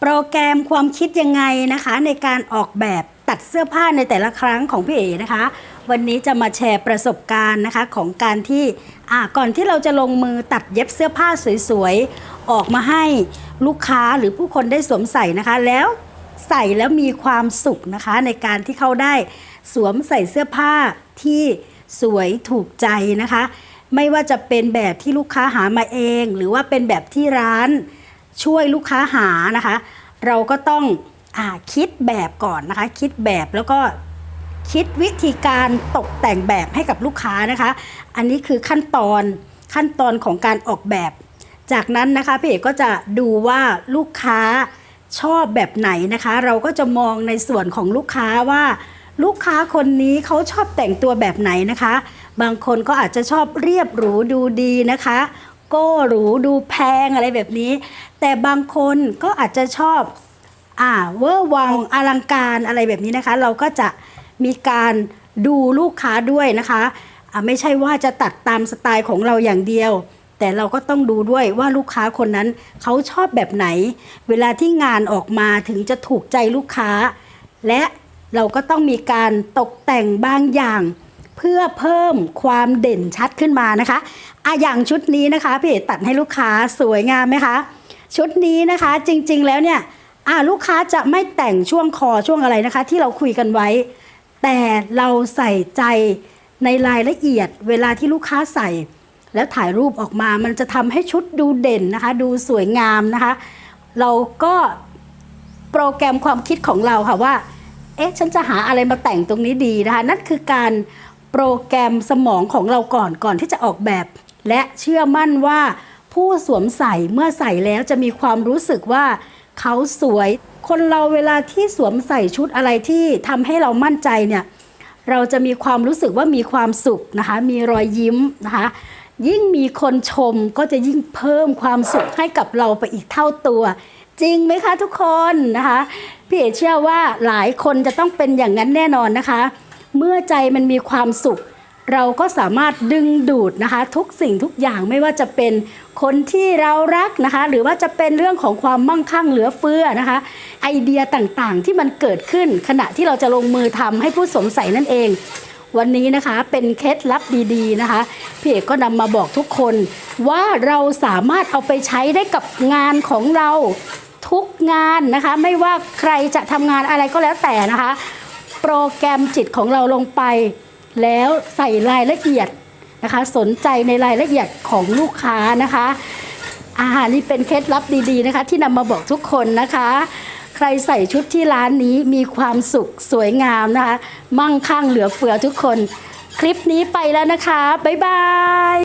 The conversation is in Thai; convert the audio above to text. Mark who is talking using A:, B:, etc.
A: โปรแกรมความคิดยังไงนะคะ ในการออกแบบตัดเสื้อผ้าในแต่ละครั้งของพี่เอ๋นะคะ วันนี้จะมาแชร์ประสบการณ์นะคะของการที่ก่อนที่เราจะลงมือตัดเย็บเสื้อผ้าสวยๆ ออกมาให้ลูกค้าหรือผู้คนได้สวมใส่นะคะ แล้วใส่แล้วมีความสุขนะคะ ในการที่เขาได้สวมใส่เสื้อผ้าที่สวยถูกใจนะคะ ไม่ว่าจะเป็นแบบที่ลูกค้าหามาเอง หรือว่าเป็นแบบที่ร้าน ช่วยลูกค้าหานะคะ เราก็ต้องอคิดแบบก่อนนะคะ คิดแบบแล้วก็คิดวิธีการตกแต่งแบบให้กับลูกค้านะคะ อันนี้คือขั้นตอนขั้นตอนของการออกแบบ จากนั้นนะคะพี่เอกก็จะดูว่าลูกค้าชอบแบบไหนนะคะ เราก็จะมองในส่วนของลูกค้าว่า ลูกค้าคนนี้เขาชอบแต่งตัวแบบไหนนะคะ บางคนก็อาจจะชอบเรียบหรูดูดีนะคะ ก้หรูดูแพงอะไรแบบนี้ แต่บางคนก็อาจจะชอบอ่าเวอร์วังอลังการอะไรแบบนี้นะคะ เราก็จะมีการดูลูกค้าด้วยนะคะอ่าไม่ใช่ว่าจะตัดตามสไตล์ของเราอย่างเดียว แต่เราก็ต้องดูด้วยว่าลูกค้าคนนั้นเขาชอบแบบไหน เวลาที่งานออกมาถึงจะถูกใจลูกค้า และเราก็ต้องมีการตกแต่งบางอย่าง เพื่อเพิ่มความเด่นชัดขึ้นมานะคะอะอย่างชุดนี้นะคะพี่เอ๋ตัดให้ลูกค้าสวยงามไหมคะ ชุดนี้นะคะจริงๆแล้วเนี่ยอ่าลูกค้าจะไม่แต่งช่วงคอช่วงอะไรนะคะ ที่เราคุยกันไว้ แต่เราใส่ใจในรายละเอียด เวลาที่ลูกค้าใส่ แล้วถ่ายรูปออกมา มันจะทำให้ชุดดูเด่นนะคะ ดูสวยงามนะคะ เราก็โปรแกรมความคิดของเราค่ะว่า เอ๊ะ ฉันจะหาอะไรมาแต่งตรงนี้ดีนะคะ นั่นคือการ โปรแกรมสมองของเราก่อนก่อนที่จะออกแบบ และเชื่อมั่นว่า ผู้สวมใส่เมื่อใส่แล้วจะมีความรู้สึกว่าเขาสวย คนเราเวลาที่สวมใส่ชุดอะไรที่ทำให้เรามั่นใจเนี่ยเราจะมีความรู้สึกว่ามีความสุขนะคะ มีรอยยิ้มนะคะ ยิ่งมีคนชมก็จะยิ่งเพิ่มความสุขให้กับเราไปอีกเท่าตัว จริงไหมคะทุกคนนะคะ พี่เอเชื่อว่าหลายคนจะต้องเป็นอย่างนั้นแน่นอนนะคะ เมื่อใจมันมีความสุข เราก็สามารถดึงดูดนะคะ ทุกสิ่งทุกอย่างไม่ว่าจะเป็นคนที่เรารักนะคะ หรือว่าจะเป็นเรื่องของความมั่งคั่งเหลือเฟือนะคะ ไอเดียต่างๆที่มันเกิดขึ้น ขณะที่เราจะลงมือทำให้ผู้สมใส่นั่นเองวันนี้นะคะเป็นเคล็ดลับดีๆนะคะพี่เอกก็นำมาบอกทุกคนว่าเราสามารถเอาไปใช้ได้กับงานของเราทุกงานนะคะ ไม่ว่าใครจะทำงานอะไรก็แล้วแต่นะคะ โปรแกรมจิตของเราลงไป แล้วใส่รายละเอียดนะคะ สนใจในรายละเอียดของลูกค้านะคะ อาหารนี่เป็นเคล็ดลับดีๆนะคะ ที่นำมาบอกทุกคนนะคะ ใครใส่ชุดที่ร้านนี้มีความสุขสวยงามนะคะ มั่งคั่งเหลือเฟือทุกคน คลิปนี้ไปแล้วนะคะ บ๊ายบาย